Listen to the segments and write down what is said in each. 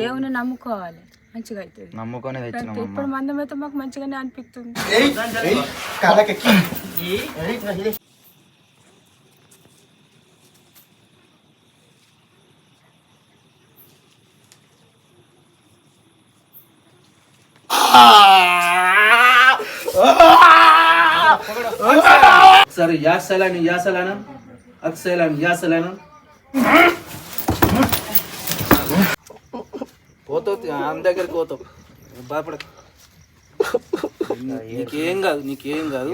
దేవుని నమ్ముకోవాలి. మంచిగా అవుతుంది నమ్ముకొని ఇప్పుడు మందం అయితే మాకు మంచిగానే అనిపిస్తుంది. సరే యా సలాని యా సలానా అక్సలాన్ యా సలానా పోతావు ఆమె దగ్గరికి పోతావు. భయపడక. నీకేం కాదు నీకేం కాదు.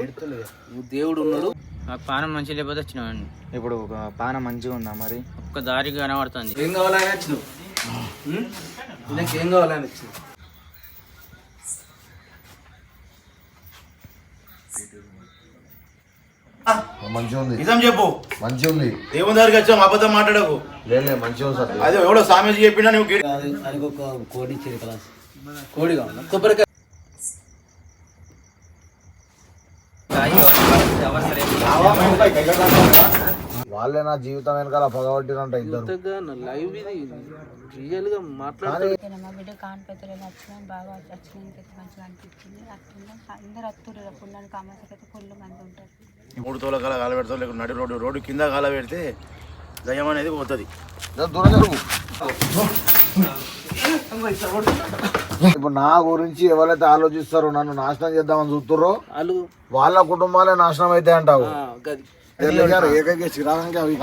నువ్వు దేవుడు ఉన్నాడు. నాకు పానం మంచి లేకపోతే వచ్చినామండి ఇప్పుడు ఒక పాన మంచిగా ఉందా మరి? ఒక్క దారి కనబడుతుంది. ఏం కావాలని వచ్చినావు? నీకు ఏం కావాలని వచ్చినావు? మంచిగా ఉంది. నిజం చెప్పు. మంచిగా ఉంది. దేవుని దగ్గరికి వచ్చాం అబద్ధం మాట్లాడకు. లేదు మంచిగా ఉంది సార్. అదే ఎవడో సామెత చెప్పినా నువ్వు అది ఒక కోడి ఇచ్చేది క్లాస్. కోడి కావాలా? కొబ్బరికాయ. వాళ్ళే నా జీవితం వెనకాల పగబట్టినంట ఇద్దరు. ఇంతగా లైవ్ ఇది రియల్గా మాట్లాడితే నేను మా బిడ్డ కాన్పెత్తలు వచ్చినాను బాగా వచ్చినానికి మంచిగా అనిపించింది. అట్లా అందరు అత్తురు పుణ్యానికి అమాసకైతే ఫుల్ మంది ఉంటారు. మూడు తోల కాల కాల పెడతావు లేకపోతే నడి రోడ్డు రోడ్డు కింద కాల పెడితే దయ్యం అనేది పోతుంది. ఇప్పుడు నా గురించి ఎవరైతే ఆలోచిస్తారో నన్ను నాశనం చేద్దామని చూస్తుర్రో వాళ్ళు వాళ్ళ కుటుంబాలే నాశనం అయితే అంటావు. ఆ, గది. తెల్లగారు ఏకైక అవి.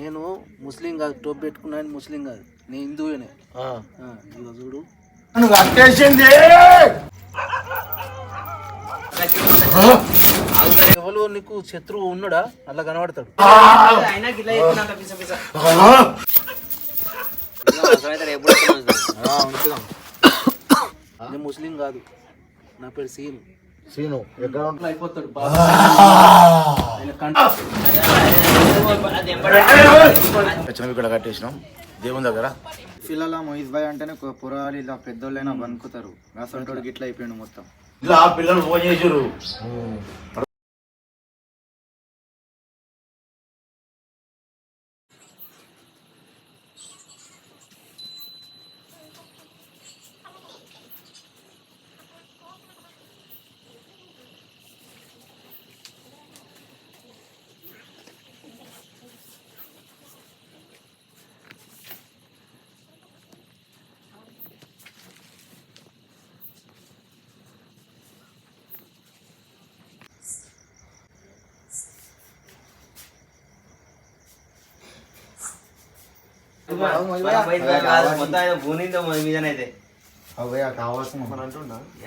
నేను ముస్లిం కాదు టోప్ పెట్టుకున్నాను ముస్లిం కాదు. నేను హిందువునే చూడు. నువ్వు ఎవరు నీకు శత్రువు ఉన్నాడా? అలా కనబడతాడు. నేను ముస్లిం కాదు. నా పేరు సీన్. సీను ఎక్కడ అయిపోతాడు. ఇక్కడ కట్టేసినాం. దేవుని దగ్గర. పిల్లల మోహిత్ భాయ్ అంటేనే పురాలు ఇలా పెద్దోళ్ళైనా బనుకుతారు అసలు గిట్ల అయిపోయాడు మొత్తం. ఇలా ఆ పిల్లలు ఫోన్ చేసారు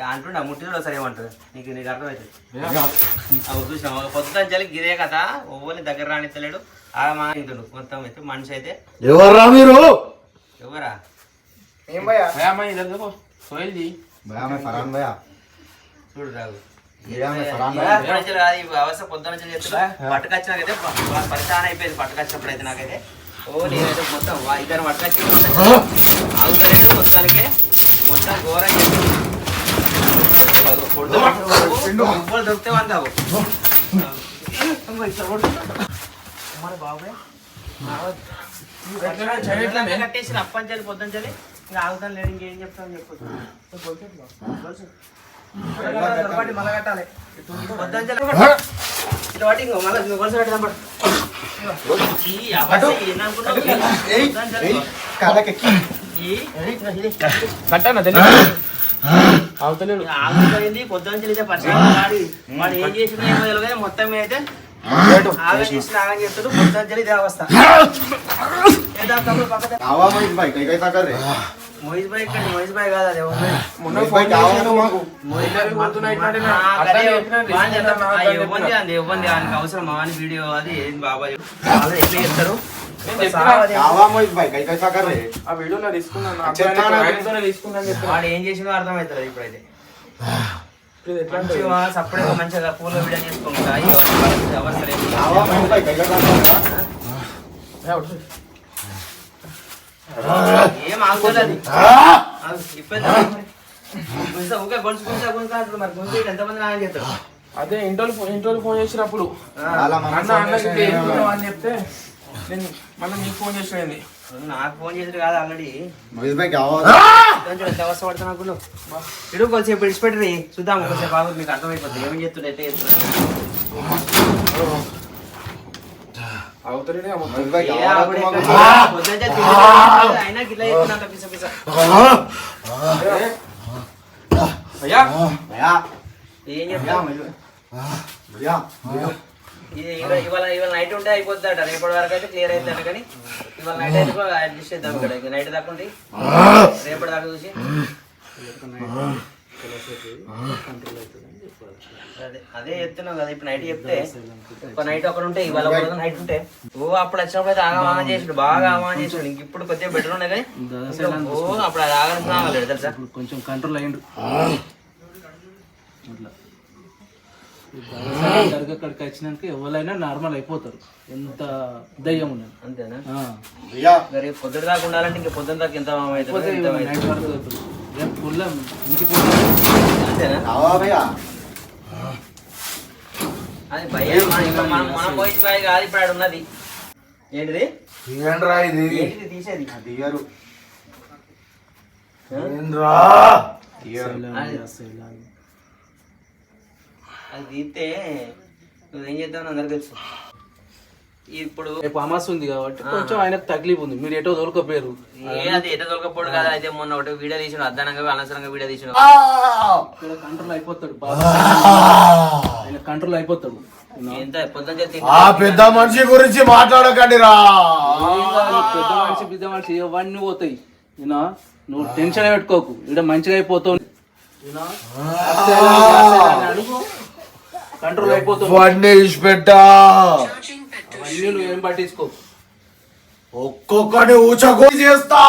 అంటుండ? ముట్టిలో సరే ఏమంటారు నీకు నీకు అర్థమవుతుంది చూసినాం పొద్దున చలి గిరే కదా ఓవని దగ్గర రానిస్తలేడు ఆ మా ఇంతుడు మొత్తం అయితే మనిషి అయితే. ఎవర్రా మీరు? ఎవరా? భయా ఫరాన్ భయా చూడు రాగు. ఏమే ఫరాన్ పొద్దున పట్టుకొచ్చినాకైతే పరిశాన్ అయిపోయింది పట్టుకొచ్చినప్పుడు అయితే నాకైతే. ఓ నేనైతే మొత్తం ఇద్దరు పట్టుకొచ్చి ఆగుతలేదు మొత్తానికి మొత్తం ఘోరంగా నువ్వులు దొరికితే అంటావు మన బాబాయ్. కట్టేసిన అప్పంచాలి పొద్దుంచాలి ఇంకా ఆగుతాను లేడు ఇంకేం చెప్తాను చెప్పొచ్చు. మళ్ళీ కట్టాలి పొద్దుంచాలి ఇంకో మళ్ళీ గొలుసు కట్టదాం పట్టు. ఈ అబ్బాయి ఏందనుకుంటావు? పొద్దున తెలిసే పరిచయం వాడు ఏం చేసినా ఏమో తెలియదు మొత్తం అయితే ఆగం చేసిన ఆగం చేస్తాడు పొద్దున తెలియదు అవస్థ ఏదో పక్కన ఇక్కడ మోహిత్ భాయ్ కాదు అది ఇవ్వండి ఇవ్వండి ఆయనకి అవసరం అని వీడియో అది ఏంది బాబాయ్ వాళ్ళు ఎట్లా చెప్తారు వాడు ఏం చేసిందో అర్థమవుతుంది ఇప్పుడైతే. మంచిగా పూల వీడియో చేసుకుంటా అవసరం- అవసరం లేదు. ఆవా మోహిత్ భాయ్ కై కై తాకర్ ఏం గొలుసు గుంజా గుంజా. మరి గుంజు ఎంతమంది నాయన అదే ఇంట్లో ఇంట్లో ఫోన్ చేసినప్పుడు. అన్న అన్నకి అని చెప్తే నేను మళ్ళీ నీకు ఫోన్ చేసిపోయింది నాకు ఫోన్ చేసాడు కాదు ఆల్రెడీ. ఎంత అవసరం పడుతున్నా ఇడు కొంచెం విడిచిపెట్టి చూద్దాం కొంచెం బాగుంది మీకు అర్థమైపోతుంది. ఏమేం ఎట్లా చెప్తున్నా భాయ్ ఏ చెప్తా ఇవాళ ఇవాళ నైట్ ఉంటే అయిపోతుందట రేపటి వరకు అయితే క్లియర్ అవుతుందట కానీ ఇవాళ నైట్ అయితే అడ్జస్ట్ చేద్దాం ఇక్కడ. ఇక నైట్ దాకా రేపటి దాకా చూసి. అదే అదే చెప్తున్నావు కదా ఇప్పుడు నైట్ చెప్తే ఒక నైట్ ఒకటి ఉంటే ఇవాళ ఒక రోజు నైట్ ఉంటే ఓ అప్పుడు వచ్చినప్పుడు అయితే ఆగా ఆగా చేసాడు బాగా ఆగా చేసాడు. ఇంక ఇప్పుడు కొద్దిగా బెటర్ ఉన్నాయి కానీ ఓ అప్పుడు అది ఆగని ఆగలేడు తెలుసా? కొంచెం కంట్రోల్ అయ్యిండు. అట్లా. అక్కడికి వచ్చినాక ఎవరైనా నార్మల్ అయిపోతారు. ఎంత దయ్యం ఉన్నది అంతేనా? రేపు పొద్దున దాకా ఉండాలంటే ఇంకా పొద్దున దాకా ఎంత అవుతుంది. రేపు ఫుల్ అంతేనా? అది భయం మన ఇంకా మనం మనం పోయి భయ కాదు ఇప్పుడు ఆడ ఉన్నది. ఏంటిది? ఏంట్రా ఇది. ఏంటిది తీసేది? దిగారు ఏంద్రా అది- అది తీస్తే నువ్వేం చేద్దామని అందరికి తెలుసు. ఇప్పుడు రేపు అమాస్ ఉంది కాబట్టి కొంచెం ఆయనకు తక్లీఫ్ ఉంది. మీరు ఎటో తోలుకపోయారు ఏ అది ఎట దొరకపోడు కదా. అయితే మొన్న ఒకటి వీడియో తీసిన అద్దానంగా అనవసరంగా వీడియో తీసిన కంట్రోల్ అయిపోతాడు ఆయన కంట్రోల్ అయిపోతాడు. ఆ పెద్ద మనిషి గురించి మాట్లాడకండి రా. పెద్ద మనిషి పెద్ద మనిషి ఇవన్నీ పోతాయి. నువ్వు టెన్షన్ పెట్టుకోకు. ఇక్కడ మంచిగా అయిపోతావు. అడుగు. కంట్రోల్ అయిపోతావు. వాడిని నువ్వు ఏం పట్టించుకోకు ఒక్కొక్కటి ఊచకో చేస్తా.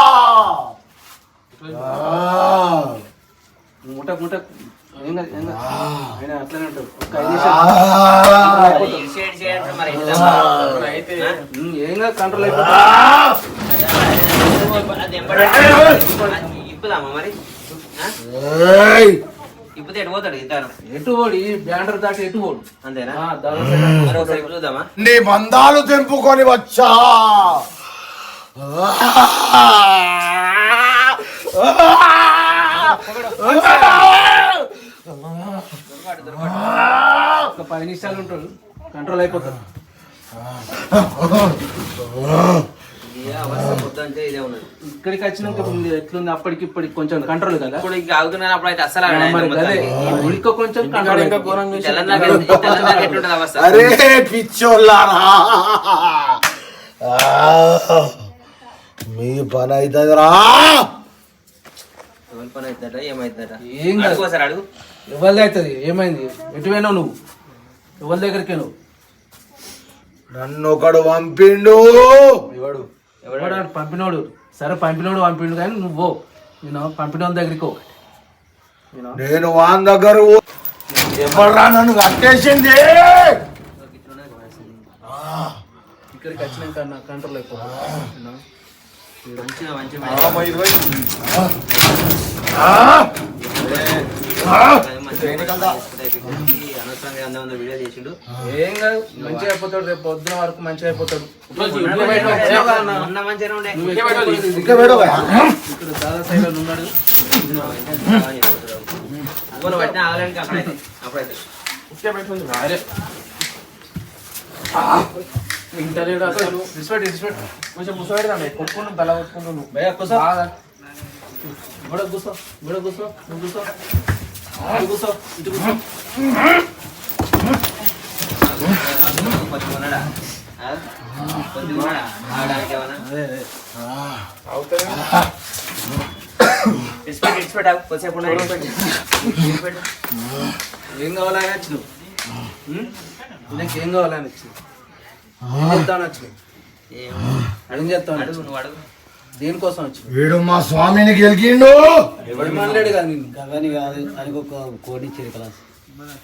ఆ. ముట ముట. ఏం కాదు, ఏం కాదు. ఆయన అట్లనే ఉంటాడు. ఒక ఐదు నిమిషాలు. ఇటు సైడ్ చేయండి మరి. అయితే ఉమ్, ఏం కాదు కంట్రోల్ అయిపోతావు అది ఎంబడి- అది ఇప్పుదామా మరి? ఆ? ఏయ్. ఇప్పుతే ఎటు పోతాడు ఇద్దరు? ఎటు పోడు? ఈ బ్యాండర్ దాటి ఎటు పోడు? అంతేనా? ఇప్పుడు చూద్దామా? నీ బంధాలు తెంపుకొని వచ్చా? ఒక పది నిమిషాలు ఉంటాడు. కంట్రోల్ అయిపోతాడు. ఇదే ఉన్నది. ఇక్కడికి వచ్చినాక ఇప్పుడు ఎట్లుంది? అప్పటికి ఇప్పటికి కొంచెం కంట్రోల్ కదా? ఇప్పుడు ఇంకా ఆగుతున్నాను అప్పుడు అయితే మొత్తానికి. ఇంకో కొంచెం కంట్రోల్ ఇంకా ఘోరంగా చేసి- తెలంగాణ తెలంగాణ ఎట్లుంటది అవస్థ? అరే పిచ్చోళ్ళారా? ఆ, మీ పని అవుతుందిరా ఎవరి పని అవుతుందట ఏమవుతుందట ఏం కాదు. అడుగు ఒకసారి అడుగు. ఎవరిది అవుతుంది ఏమైంది? ఎటు పోయినావు నువ్వు? ఎవరి దగ్గరికి నువ్వు నన్ను ఒకడు పంపిండు. ఎవడు? ఎవడు పంపినోడు. సరే పంపినోడు పంపిండు కానీ నువ్వు. నేను పంపినోడి దగ్గరికి. నేను వాన్ దగ్గర ఎవరా నన్ను కట్టేసింది? ఇక్కడికి వచ్చినాక నా కంట్రోల్ అయిపోతుంది అనవసరంగా వీడియో చేసిండు ఏం కాదు మంచిగా అయిపోతాడు రేపు పొద్దున వరకు మంచిగా అయిపోతాడు. మొన్న మంచిగా ఉండే. ఇక్కడ దాదా సైడ్ ఉన్నాడు. పట్టిన అప్పుడైతే. ఇంటర్వ్యూ అసలు. Respect respect. కొంచెం ముసపెడదాం కొట్టుకుంటూ తల కొట్టుకుంటూ భయ కూసో బుడ కూసో బుడ కూసో నువ్వు కూసో ఇటు ఇటు. ఏం కావాలని వచ్చినావు ఉం? నీకు ఏం కావాలని చెప్తాను ఏం? అడిగి చెప్తాను అడుగు నువ్వు అడుగు. దేనికోసం వచ్చినావు వీడు మా స్వామిని గెలికిండు. ఎవడు మాట్లాడు కదా అవన్నీ కాదు అని ఒక కోడి ఇచ్చేది క్లాస్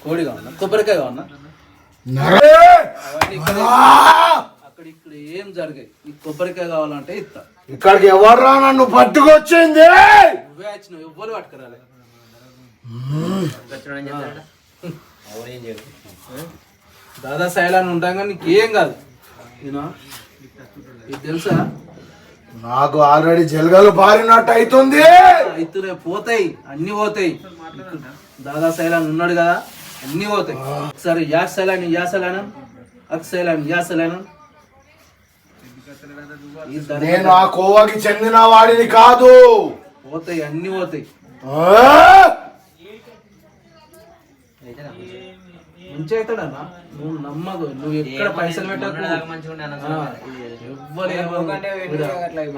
కోడి కావాలా? కొబ్బరికాయ కావాలా? నరే! అవన్నీ ఇక్కడ ఆ! అక్కడ ఇక్కడ ఏం జరిగాయి ఈ కొబ్బరికాయ కావాలంటే ఇస్తా. ఇక్కడికి ఎవర్రా నన్ను పట్టుకొచ్చింది? నువ్వే వచ్చినావు ఎవ్వరు పట్టుకురాలే. దాదా శైలాన్ని ఉంటాం కానీ నీకేం కాదు. నేను తెలుసా? నాకు ఆల్రెడీ జలగలు బారినట్టు అవుతుంది అయితే పోతాయి అన్ని పోతాయి. దాదా శైలాన్ ఉన్నాడు కదా అన్ని పోతాయి. సరే యా శైలాన్ యా శైలానం అక్ శైలాన్ యా శైలానం నేను ఆ కోవకి చెందిన వాడిని కాదు. పోతాయి అన్ని పోతాయి! మంచి అవుతాడన్నా నువ్వు నమ్మదు. నువ్వు ఎక్కడ పైసలు పెట్టకు. ఎవ్వరు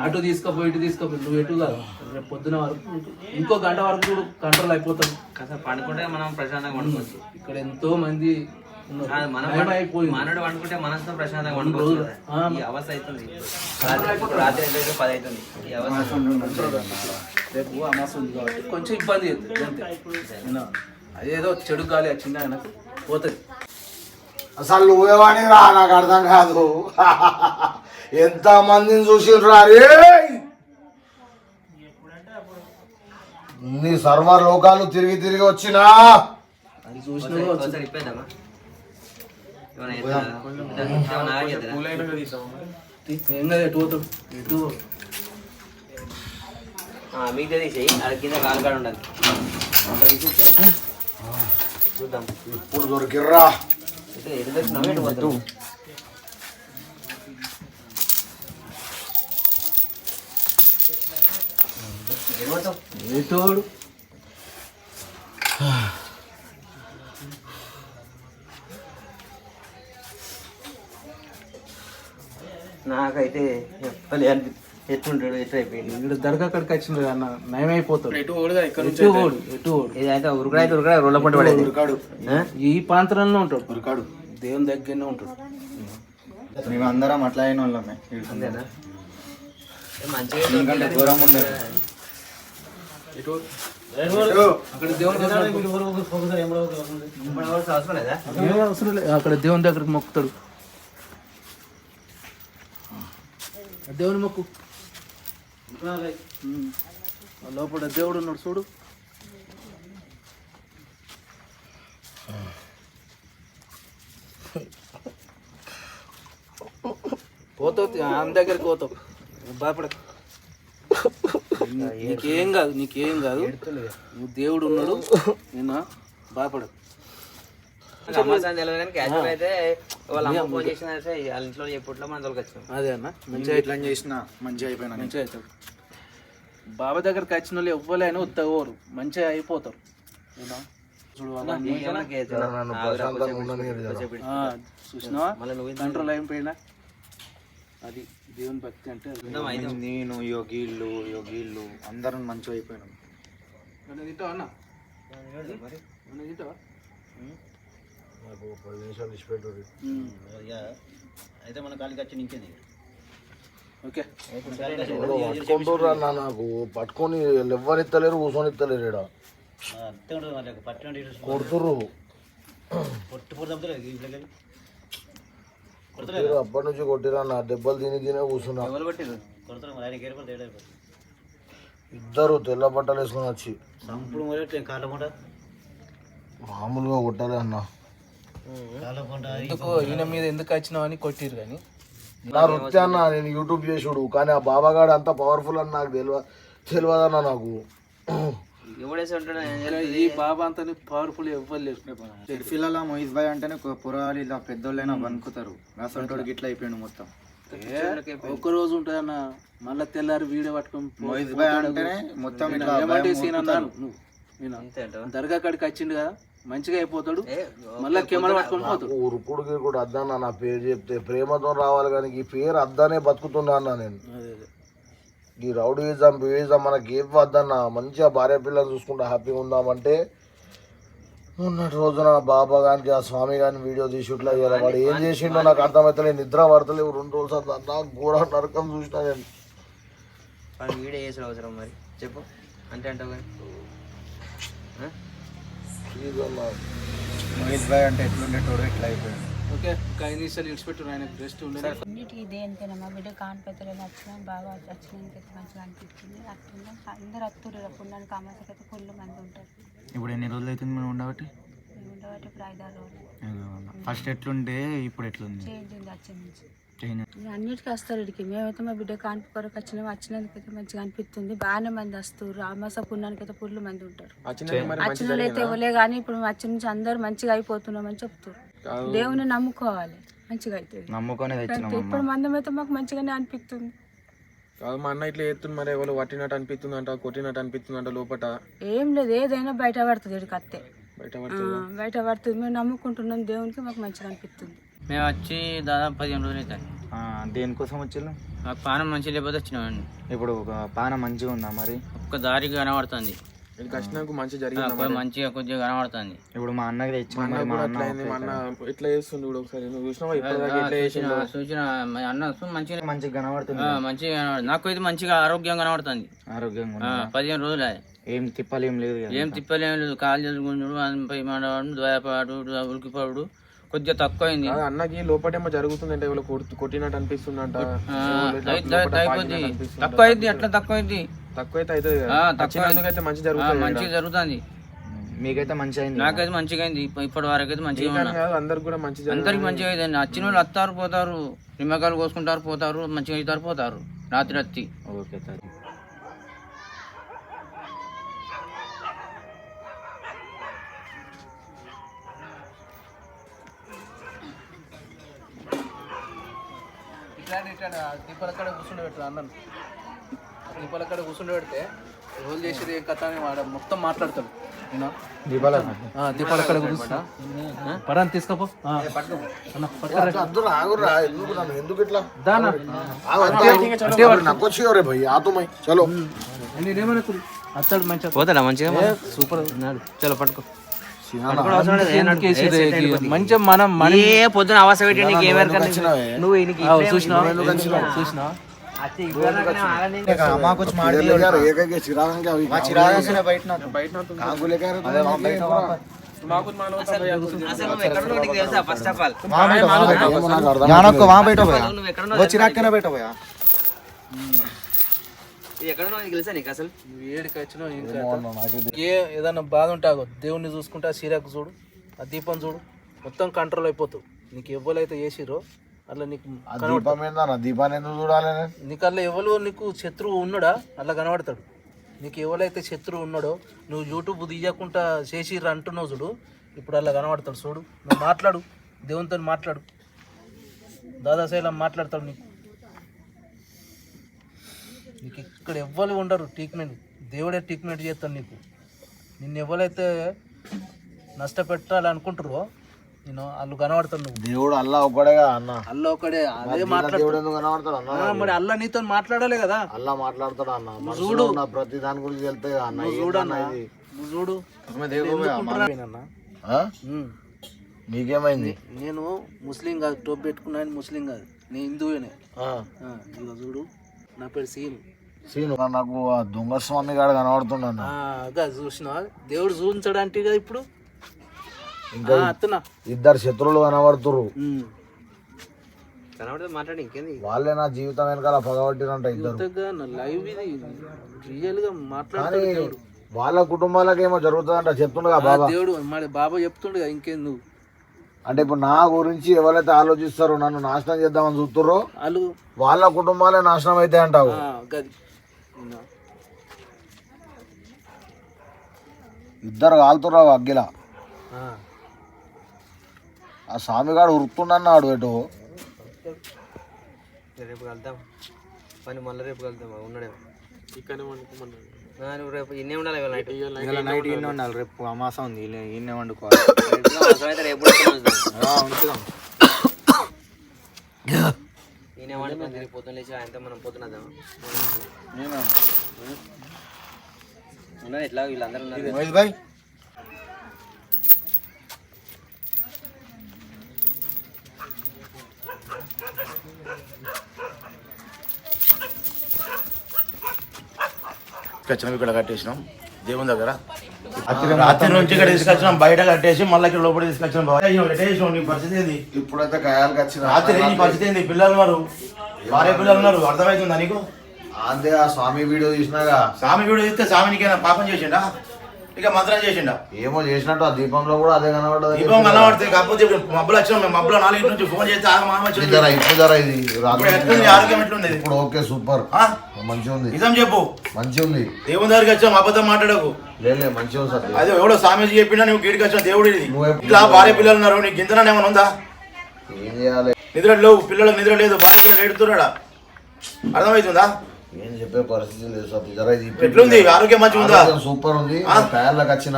అటు తీసుకోపోయి ఇటు తీసుకోపోయి నువ్వు ఎటు కాదు. రేపు పొద్దున వరకు ఇంకో గంట వరకు కూడా కంట్రోల్ అయిపోతాడు పండుకుంటే మనం ప్రశాంతంగా వండుకోవచ్చు. ఇక్కడ ఎంతో మంది ఉన్నారు. కాదు, మనం భయం అయిపోయింది. మనోడు వండుకుంటే మనసుతో ప్రశాంతంగా వండుకోవచ్చు ఈ అవస్థ అవుతుంది. రాత్రి రాత్రి అయితే పది అవుతుంది. ఈ అవస్థ. రేపు అమాస ఉంది కాబట్టి కొంచెం ఇబ్బంది అవుతుంది. అంతే? అదేదో చెడు గాలి వచ్చింది ఆయనకు? పోతుంది. అసలు నువ్వేవాడిని రా? నాకు అర్థం కాదు. ఎంత మందిని చూసిండ్రా రే? నీ సర్వ లోకాలు తిరిగి తిరిగి వచ్చినా? మీకు తీసేయి. అది కింద కాలు కాడ ఉండాలి. అంత చూద్దాం. ఇప్పుడు దొరికిర్రా? ఎటోడు నాకైతే చెప్పలే అనిపి ఎట్లుంటాడు ఎట్లా అయిపోయింది? ఇక్కడ దర్గా అక్కడికి వచ్చింది అన్న నయమైపోతాడు. ఎటు ఓడుగా ఇక్కడ నుంచి ఎటు ఓడు ఎటు ఓడు ఇదైతే ఉరుకుడైతే ఉరుకుడా రోళ్ళ పంట పడేది. ఉరికాడు. ఆ? ఈ ప్రాంతంలో ఉంటాడు. ఉరికాడు. దేవుని దగ్గరనే ఉంటాడు. మేము అందరం అట్లా అయిన వాళ్ళమే ఎందుకంటే దూరం ఉండదు. అక్కడ దేవుని అక్కడ దగ్గరికి మొక్కుతాడు. దేవుని మొక్కు. లోపల దేవుడు ఉన్నాడు చూడు. పోతావు ఆమె దగ్గరికి పోతావు. భయపడకు నీకేం కాదు నీకేం కాదు. నువ్వు దేవుడు ఉన్నాడు నేను వచ్చినాం అదే అన్న మంచిగా ఇట్లా చేసిన మంచిగా అయిపోయినా. మంచిగా అవుతాడు. బాబా దగ్గరికి వచ్చిన వాళ్ళు ఎవ్వరైనా ఉత్తగోరు మంచిగా అయిపోతారు. చూసినావా? కంట్రోల్ అయిపోయినా? అది దేవుని భక్తి అంటే. నేను యోగిళ్ళు యోగిళ్ళు అందరం మంచిగా అయిపోయినాం. తింటావా తింటావా. అయితే మన కాలికి వచ్చి నించింది. ఓకే. పట్టుకుంటుర్రా అన్న నాకు. పట్టుకొని ఎవ్వనిత్తలేరు పొట్టు తమ్ముతారు ఇట్లా కొట్టిర్రు, అప్పటి నుంచి కొట్టిరా నా దెబ్బలు తిని తినే కూర్చున్నా. కొడతారు ఇద్దరు తెల్ల బట్టలు వేసుకొని వచ్చి. మామూలుగా కొట్టాలి అన్న. ఎందుకు? ఈయన మీద ఎందుకు వచ్చినావు అని కొట్టిరు కానీ. నా వృత్తి అన్న నేను యూట్యూబ్ చేసుడు కానీ ఆ బాబాగాడు అంత పవర్ఫుల్ అని నాకు తెలియ తెలియదన్న నాకు. ఈ బాబా అంతా పవర్ఫుల్ ఎవ్వరు లేరు. షెడ్ఫిల్లా మొహిత్ భాయ్ అంటేనే పురాలు ఇలా పెద్దోళ్ళైనా బనుకుతారు అసలు గిట్ల అయిపోయిండు మొత్తం. ఒక్క రోజు ఉంటుందన్న మళ్ళీ తెల్లారి వీడియో పట్టుకొని మొహిత్ భాయ్ అంటేనే మొత్తం? దర్గా కాడికి వచ్చిండు కదా మంచిగా అయిపోతాడు. మళ్ళీ కెమెరా పట్టుకొని పోతాడు. కూడా అద్దన్న నా పేరు చెప్తే ప్రేమతో రావాలి కానీ ఈ పేరు అద్దనే బతుకుతున్నా అన్న నేను. ఈ రౌడీయిజం బివిజం మనకి ఏం వద్దన్న మంచిగా భార్య పిల్లలు చూసుకుంటూ హ్యాపీగా ఉందామంటే మొన్నటి రోజున బాబా గానికి ఆ స్వామి గాని వీడియో తీసి ఇట్లా చేయాలి వాడు ఏం చేసిండో నాకు అర్థమవుతలేదు నిద్ర పడతలేవు రెండు రోజులు నాకు ఘోర నరకం చూసినా నేను. వాడు వీడియో చేసిన అవసరం మరి. చెప్పు. అంటే అంటావు కానీ ఆ? ప్లీజ్ అన్న మొహిత్ భాయ్ అంటే ఎట్లుండేటోడు ఇట్లా అయిపోయిండు ఓకే ఒక ఐదు నిమిషాలు ఇడిచిపెట్టు ఆయన రెస్ట్ ఉండదు అన్నిటికీ దేనికైనా మా బిడ్డ కాన్పత్రులు వచ్చినా బాగా వచ్చినానికి అయితే మంచిగా అనిపించింది అట్లా అందరు పుణ్యానికి అమాసకైతే ఫుల్ మంది ఉంటారు. ఇప్పుడు ఎన్ని రోజులు అవుతుంది మనం ఉండబట్టి? ఉండబట్టి ఇప్పుడు ఐదారు రోజులు. ఫస్ట్ ఎట్లుంటే ఇప్పుడు ఎట్లుంది? చేంజ్ ఉంది వచ్చే నుంచి. చేయను. ఇక అన్నిటికీ వస్తారు ఇక్కడికి. మేమైతే మా బిడ్డ కాన్పు కొరకు వచ్చినాం. వచ్చినందుకైతే మంచిగా అనిపిస్తుంది. బాగానే మంది వస్తారు. పుణ్యానికి అయితే పుల్లు మంది ఉంటారు. వచ్చిన అయితే ఇవ్వలే కానీ ఇప్పుడు వచ్చిన నుంచి అందరు మంచిగా అయిపోతున్నామని చెప్తారు. దేవుని నమ్ముకోవాలి. మంచిగా అవుతుంది నమ్ముకొని ఇప్పుడు మందం అయితే మాకు మంచిగానే అనిపిస్తుంది. కాదు మా అన్న ఇట్లా ఎత్తుంది మరి. ఎవరు పట్టినట్టు అనిపిస్తుంది అంట కొట్టినట్టు అనిపిస్తుంది అంట లోపట. ఏం లేదు. ఏదైనా బయట పడుతుంది ఇక్కడికి అత్తే. బయట ఆ, బయట పడుతుంది. మేము నమ్ముకుంటున్నాం దేవునికి మాకు మంచిగా అనిపిస్తుంది. మేము వచ్చి దాదాపు పదిహేను రోజులు అవుతాయి. ఆ, దేనికోసం వచ్చిల్లు మాకు పానం మంచి లేకపోతే వచ్చినామండి. ఇప్పుడు ఒక పాన మంచిగా ఉందా మరి? ఒక్క దారి కనబడుతుంది. మంచి జరిగింది మంచిగా కొద్దిగా కనబడుతుంది. ఇప్పుడు మా అన్నకి తెచ్చిన మా అన్న ఎట్లా చేస్తుంది ఒకసారి? నువ్వు చూసినావా? చూసిన అన్న సు- మంచిగా మంచిగా కనబడుతుంది. ఆ, మంచిగా కనబడుతుంది. నాకు అయితే మంచిగా ఆరోగ్యం కనబడుతుంది. ఆరోగ్యంగా? పదిహేను రోజులు ఏం తిప్పాలి ఏం లేదు ఏం తిప్పలేం లేదు. కాలు చదువుకుంటుడు పై మాడవాడు ద్వయపాడు ఉరికిపోడు కొద్దిగా తక్కువ అయింది కాదు అన్నకి లోపటేమో జరుగుతుందంటే కొడుతు- కొట్టినట్టు అనిపిస్తుందంట. అనిపిస్తుందంట. తక్కువ అయింది ఎట్లా తక్కువ అయింది తక్కువ అయితే మంచి జరుగుతుంది మంచిగా జరుగుతుంది. మీకైతే మంచి అయింది నాకైతే మంచిగా అయింది ఇప్ప- ఇప్పటి వరకు అయితే మంచిగా అందరికి కూడా మంచి జరుగుతుంది. అందరికి మంచిగా అయింది వచ్చిన వాళ్ళు వస్తారు పోతారు. నిమ్మకాయలు కోసుకుంటారు పోతారు. మంచిగా అవుతారు పోతారు. రాత్రి రత్తి ఓకే సార్ ఇట్లా ఇట్లా దీపాల కాడ కూర్చుండి పెట్టారు అన్నను. దీపాల కాడ కూర్చుండి పెడితే రోజు చేసేది ఏం కథ అని వాడు మొత్తం మాట్లాడతాడు. నేను. దీపాల దీపాల కాడ కూర్చుంటా పడాన్ని తీసుకోపో. ఆ. అన్న, పట్టుకోరా. అద్దురా ఆగురా ఎందుకు ఇట్లా? దానా. నక్కొచ్చి రే భయ్ ఆతుమై. చలో. నేనేమనుకు అత్తాడు మంచిగా. పోతాడా మంచిగా? సూపర్. ఉన్నాడు. చలో పట్టుకో. మంచిగా మనం మన ఏ పొద్దున ఆవాస పెట్టి నీకు? నువ్వు ఈయనకి చూసినా చూసినా వా బయట పోయా చిరాక్కన బయట పోయా? నీకు తెలుసా నీకు అసలు? నువ్వు ఏడికి ఇంకా ఏ ఏదైనా బాధ ఉంటాగో దేవుణ్ణి చూసుకుంటే ఆ సీరకు చూడు ఆ దీపం చూడు. మొత్తం కంట్రోల్ అయిపోతావు. నీకు ఎవరైతే చేసిరో అట్లా నీకు ఆ దీపం ఏందన్న? దీపాన్ని ఎందుకు చూడాలి? నీకు అట్లా ఎవరు నీకు శత్రువు ఉన్నాడా? అట్లా కనబడతాడు. నీకు ఎవరైతే శత్రువు ఉన్నాడో నువ్వు యూట్యూబ్ తీయకుండా చేసిర్రు అంటున్నావు చూడు ఇప్పుడు అలా కనబడతాడు. చూడు నువ్వు మాట్లాడు. దేవునితో మాట్లాడు. దాదాశైలం మాట్లాడతాడు నీకు. నీకు ఇక్కడ ఎవ్వరు ఉండరు ట్రీట్మెంట్ దేవుడే ట్రీట్మెంట్ చేస్తాడు నీకు. నిన్ను ఎవరైతే నష్టపెట్టాలనుకుంటారో నేను వాళ్ళు కనబడతాడు నువ్వు. దేవుడు అల్లా ఒక్కడేగా అన్న. అల్ల ఒకడే అదే మాట్లాడు కనబడతాడు అన్న మరి అల్ల నీతో మాట్లాడాలి కదా. అల్లా మాట్లాడతాడు అన్న. మనసులో ఉన్న ప్రతి దాని గురించి వెళ్తే అన్న. చూడన్నా? ఇది? నువ్వు చూడు. నీకేమైంది? నేను ముస్లిం కాదు టోప్ పెట్టుకున్నాను ముస్లిం కాదు. నేను హిందువునే. చూడు. నా పేరు సీను. సీను నాకు ఆ దొంగ స్వామి గాడు కనబడుతుండన్న. ఆ, అగా చూసినా దేవుడు చూపించడానికి కదా ఇప్పుడు? ఇంకా అత్తనా ఇద్దరు శత్రువులు కనబడుతుర్రు. ఉమ్. కనబడదు మాట్లాడి ఇంకేంది? వాళ్ళే నా జీవితం వెనకాల పగబట్టిరంట ఇద్దరు. నా లైవ్ ఇది. రియల్గా కానీ మాట్లాడతాడు దేవుడు. వాళ్ళ కుటుంబాలకు ఏమో జరుగుతుందంట చెప్తుండగా బాబా. దేవుడు మరి బాబా చెప్తుండగా ఇంకేం నువ్వు? అంటే ఇప్పుడు నా గురించి ఎవరైతే ఆలోచిస్తారో నన్ను నాశనం చేద్దామని చూస్తుర్రో వాళ్ళు వాళ్ళ కుటుంబాలే నాశనం అయితే అంటావు. ఇద్దరు కాలుతుర్రావు అగ్గిలా. ఆ. ఆ స్వామిగాడు ఉరుకుతుండన్నాడు ఎటు. రేపు కలుద్దాం. పని మళ్ళీ రేపు కలుద్దాం ఉన్నాడేమో ఇక్కడనే వండుకోమన్నాడు. రేపు ఇన్నే ఉండాలి నైట్. ఇన్నే ఉండాలి. రేపు. అమాస ఉంది ఇన్నే వండుకోవాలి. అవసరమైతే రేపు ఇక్కడే ఉంచుదాం. తిరిగి పొద్దున్న లేచి ఆయనతో మనం పొద్దున వద్దామా? ఉన్నది ఎట్లా వీళ్ళందరూ ఉన్నారు. మహేష్ భాయ్ తీసుకొచ్చినాం ఇక్కడ కట్టేసినాం దేవుని దగ్గర రాత్రి నుంచి ఇక్కడ తీసుకొచ్చినాం బయట కట్టేసి మళ్ళీ ఇక్కడ లోపల తీసుకొచ్చినాం. నీ పరిస్థితి ఏంది? ఇప్పుడైతే గాయాలకు వచ్చిన రాత్రి నీ పరిస్థితి ఏంది? పిల్లలు ఉన్నారు. భార్య పిల్లలు ఉన్నారు. అర్థమవుతుందా నీకు? అంతే ఆ స్వామి వీడియో తీసినాగా స్వామి వీడు చూస్తే స్వామి నీకేనా పాపం చేసిండా? ఇక మంత్రం చేసిండా? ఏమో చేసినట్టు ఆ దీపంలో కూడా అదే కనబడదు దీపం కనబడితే కాకపోతే ఇప్పుడు మబ్బులు వచ్చినాం మేము మబ్బులో నాలుగు నుంచి ఫోన్ చేస్తే ఆగ మామ వచ్చి ధర ఇప్పుడు ఆరోగ్యం ఎట్లుంది? ఇప్పుడు ఓకే సూపర్. ఆ? మంచిగా ఉంది. నిజం చెప్పు. మంచిగా ఉంది. దేవుని దగ్గరికి వచ్చాం అబద్ధం మాట్లాడకు. లేదు మంచిగా ఉంది సత్య అదే ఎవడో స్వామీజీ చెప్పినా నువ్వు గీడికి వచ్చిన దేవుడు ఇది. ఇట్లా భార్య పిల్లలు ఉన్నారు నీకు గింతన ఏమైనా ఉందా? ఏం చేయాలి? నిద్ర లేవు పిల్లలకు నిద్ర లేదు భార్య పిల్లలు ఏడుతున్నాడా? అర్థమవుతుందా? ఏం చెప్పే పరిస్థితి లేదు ఇది ఎట్లుంది? ఆరోగ్యం మంచిగా ఉందా? సూపర్ ఉంది. ఆ? టైర్లకు వచ్చిన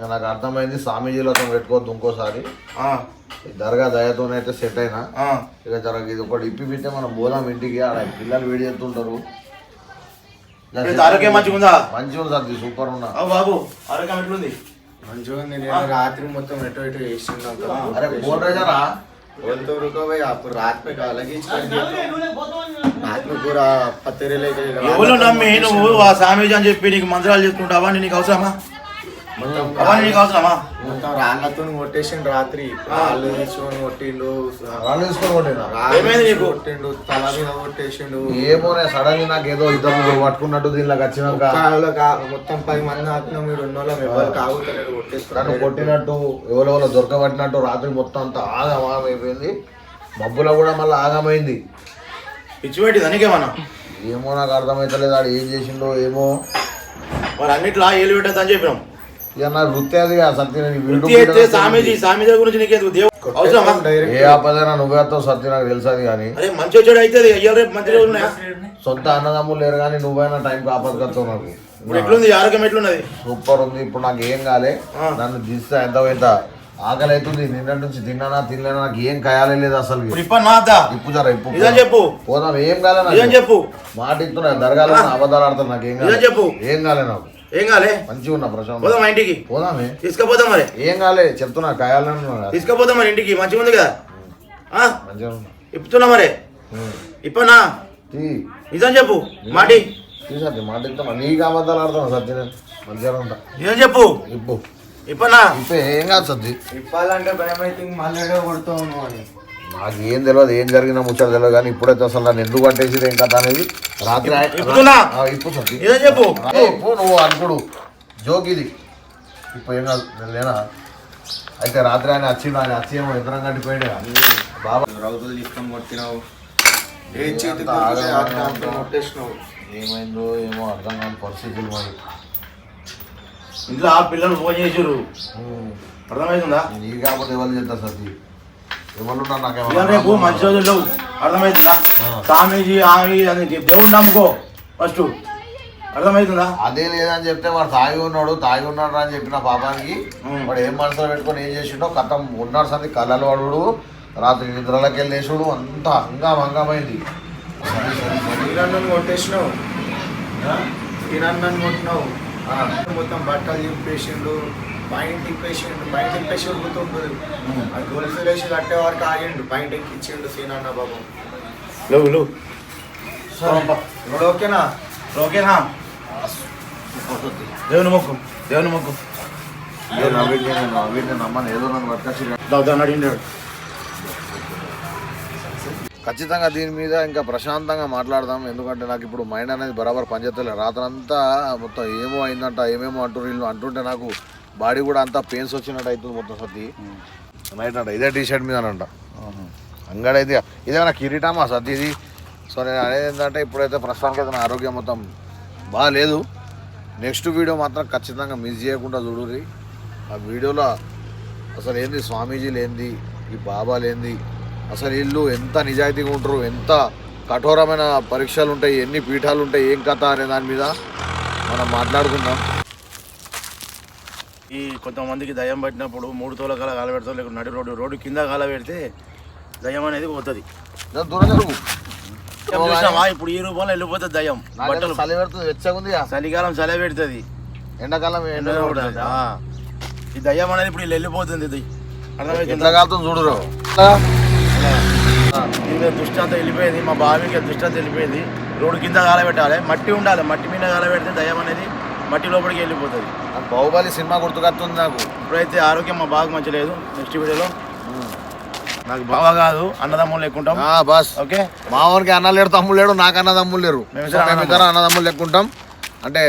ఆ, నాకు అర్థమైంది స్వామీజీలతో పెట్టుకోవద్దు ఇంకోసారి ఆ, ఈ దర్గా దయతోనైతే సెట్ అయినా ఆ. ఇక జర ఇది ఒకటి ఇప్పి పెడితే మనం పోదాం ఇంటికి ఆడ పిల్లలు వేడి చేస్తుంటారు ఇప్పుడు ఆరోగ్యం మంచిగా ఉందా మంచిగా ఉంది సత్య సూపర్ ఉన్నా అవు బాబు ఆరోగ్యం ఎట్లుంది మంచిగా ఉంది నేను రాత్రి మొత్తం ఎటో ఇటు వేసిండు అరే ఫోన్ రేజరా बोलतो रुको भाई आप रात में का अलग ही कर दिया रात में पूरा पत्तेरे लेके ఎవరు నమ్మి నువ్వు ఆ స్వామీజీ అని చెప్పి నీకు మంత్రాలు చేసుకుంటావు అవన్నీ నీకు అవసరమా మొత్తం అవన్నీ అవసరమా? మొత్తం రాళ్ళతో కొట్టేసిండు రాత్రి. రాళ్ళు తీసుకొని కొట్టిండు రాళ్ళు తీసుకొని ఏమైంది నీకు? కొట్టిండు తల మీద కొట్టేసిండు. ఏమోనే సడన్లీ నాకు ఏదో ఇద్దరు పట్టుకున్నట్టు దీనిలోకి వచ్చినాక. మొత్తం పది మంది ఆత్మ మీరు ఉన్న వాళ్ళం ఎవరు కాగుతలేరు నన్ను కొట్టేసుకున్నాడు కొట్టినట్టు ఎవరెవరో దొరకబట్టినట్టు రాత్రి మొత్తం అంతా ఆగమాగం అయిపోయింది మబ్బులో కూడా మళ్ళీ ఆగమైంది. పిచ్చి పెట్టింది నీకేమన్నా? ఏమో నాకు అర్థమైతలేదు ఆడు ఏం చేసిండో ఏమో. మరి అన్నిట్లో ఏలు పెట్టద్దు అని చెప్పినాం. నా వృత్తి అది కదా సత్య గురించి నీకేందుకు? దేవుడు అవసరమా? ఏ ఆపదైనా నాకు తెలుసది కానీ. అరే మంచి వచ్చాడు అయితే అయ్యారు రేపు మంచి రోజులు ఉన్నాయా? సొంత అన్నదమ్ములు లేరు కానీ నువ్వైనా టైంకి ఆపదకర్తావు నాకు. ఇప్పుడు ఎట్లుంది? ఆరోగ్యం ఎట్లున్నది? సూపర్ ఉంది ఇప్పుడు నాకు ఏం కాలే. నన్ను దిస్తే ఎంత ఎంత ఆకలి అవుతుంది నిన్న నుంచి తిన్నానా తినలేనా నాకు ఏం కాయాలే లేదు అసలు ఇప్ప జర ఇప్పు చెప్పు. పోదాం ఏం కాలే నాకు. చెప్పు. మాట ఇస్తున్నా దరగాలు అబద్ధాలు ఆడతాను నాకు ఏం చెప్పు. ఏం కాలే నాకు. ఏం కాలే? మంచిగా ఉన్నా ప్రశాంత్. పోదాం మా ఇంటికి. పోదామే తీసుకుపోదాం మరి. ఏం కాలే చెప్తున్నా కాయాలని. తీసుకుపోదాం మరి ఇంటికి మంచిగా ఉంది కదా? ఆ? మంచిగా ఉన్నా. ఇప్పుతున్నా మరి. ఇప్పనా? తీ. నిజం చెప్పు మాటి. సత్య మాట ఇస్తున్నా నీకు అబద్ధాలు ఆడుతున్నా సత్య? మంచిగా ఉంటా. నిజం చెప్పు. ఇప్పు. ఇప్పనా? ఇప్పు ఏం కాదు సత్య. ఇప్పాలంటే భయం అయితే మళ్ళీ కొడతావు అని. నాకు ఏం తెలియదు ఏం జరిగినా ముచ్చట తెలియదు కానీ ఇప్పుడైతే అసలు నన్ను ఎందుకు పట్టేసి ఏం కథ అనేది రాత్రి ఆయ- ఇప్పుతున్నా? ఆ, ఇప్పు సత్య నిజం చెప్పు. ఏ, ఇప్పు నువ్వు అనుకుడు. జోక్ ఇది. ఇప్పుడు ఏం కాదు నేను లేనా? అయితే రాత్రి ఆయన వచ్చిండు ఆయన వచ్చి ఏమో ఇద్దరం కట్టిపోయాడు బాబా. రౌతులు తీసుకొని కొట్టినావు. ఏమైందో ఏమో అర్థం కాని పరిస్థితులు మరి. ఇంట్లో ఆ పిల్లలు ఫోన్ చేసారు. అర్థమవుతుందా నీకు కాకపోతే ఎవరు చేస్తారు సతీ రేపు మంచి రోజులు లేవు. అర్థమవుతుందా? స్వామీజీ ఆమె అని దేవుడు నమ్ముకో ఫస్ట్ అర్థమవుతుందా? అదే లేదని చెప్తే వాడు తాగి ఉన్నాడు తాగి ఉన్నాడు అని చెప్పిన పాపానికి. వాడు ఏం మనసులో పెట్టుకొని ఏం చేసిండో కథం ఉన్నాడు సంది కళ్ళలు వాడు రాత్రి నిద్రలోకి వెళ్ళి వేసుడు అంతా హంగామ హంగామైంది. తినన్నను కొట్టేసినావు? తినన్నను కొట్టినావు? ఆ, మొత్తం బట్టలు చింపేసిండు పైన తిప్పేసిండు పైన తిప్పేసి ఉడుకుతుంటుంది అది గొలుసు వేసి కట్టే వరకు ఆగిండు పైన ఎక్కిచ్చిండు సీనన్న బాబు. లేవు లేవు ఇప్పుడు ఓకేనా? ఓకేనా దేవుని మొక్కు దేవుని అడిగినాడు ఖచ్చితంగా దీని మీద ఇంకా ప్రశాంతంగా మాట్లాడదాం. ఎందుకంటే నాకు ఇప్పుడు మైండ్ అనేది బరాబర్ పనిచేస్తలేదు. రాత్రంతా మొత్తం ఏమో అయిందంట ఏమేమో అంటారు వీళ్ళు అంటుంటే నాకు బాడీ కూడా అంతా పెయిన్స్ వచ్చినట్టు అవుతుంది మొత్తం సర్ది. నైట్ అంట? ఇదే టీ షర్ట్ మీద అంట. అంగడైతే ఇదేమైనా కిరీటమా సర్ది ఇది? సో నేను అనేది ఏంటంటే ఇప్పుడైతే ప్రస్తుతానికి అయితే నా ఆరోగ్యం మొత్తం బాగాలేదు. నెక్స్ట్ వీడియో మాత్రం ఖచ్చితంగా మిస్ చేయకుండా చూడుర్రి. ఆ వీడియోలో అసలు ఏంది స్వామీజీలు ఏంది ఈ బాబాలు ఏంది అసలు వీళ్ళు ఎంత నిజాయితీగా ఉంటారు? ఎంత కఠోరమైన పరీక్షలు ఉంటాయి? ఎన్ని పీఠాలు ఉంటాయి? ఏం కథ అనే దాని మీద మనం మాట్లాడుకుందాం. ఈ కొంతమందికి దయ్యం పట్టినప్పుడు మూడు తోల కాల కాల పెడతారు లేకపోతే నడి రోడ్డు రోడ్డు కింద కాల పెడితే దయ్యం అనేది పోతుంది. ఇప్పుడు ఈ రూపంలో వెళ్ళిపోతుంది దయ్యం. బట్టలు. చలి పెడుతుంది చలికాలం చలి పెడుతుంది. ఎండాకాలం ఎండ. ఈ దయ్యం అనేది ఇప్పుడు వీళ్ళు వెళ్ళిపోతుంది ఇది. ఎట్లా అర్థమవుతుందా కాలుతుంది చూడురు దీని దృష్టి అంతా వెళ్ళిపోయింది. మా బావికి దృష్టి అంతా వెళ్ళిపోయింది. రోడ్డు కింద కాలబెట్టాలి మట్టి ఉండాలి. మట్టి మీద కాలబెడితే దయ్యం అనేది మట్టి లోపలికి వెళ్ళిపోతుంది. బాహుబలి సినిమా గుర్తుకొస్తుంది నాకు. ఇప్పుడైతే ఆరోగ్యం మా బాగా మంచి లేదు. నెక్స్ట్ వీడియోలో. నాకు బాగా కాదు అన్నదమ్ములు లెక్కుంటాం ఆ, బస్. ఓకే? మావానికి అన్న లేడు తమ్ముడు లేడు నాకు అన్న తమ్ముడు లేరు ఇద్దరం మేము ఇద్దరం అన్నదమ్ములు. లెక్కుంటాం అంటే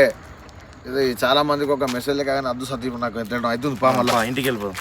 ఇది చాలా మందికి ఒక మెసేజ్ కానీ అద్దు సతీ నాకు ఎంత అవుతుంది పా మళ్ళీ. ఇంటికి వెళ్ళిపోదాం.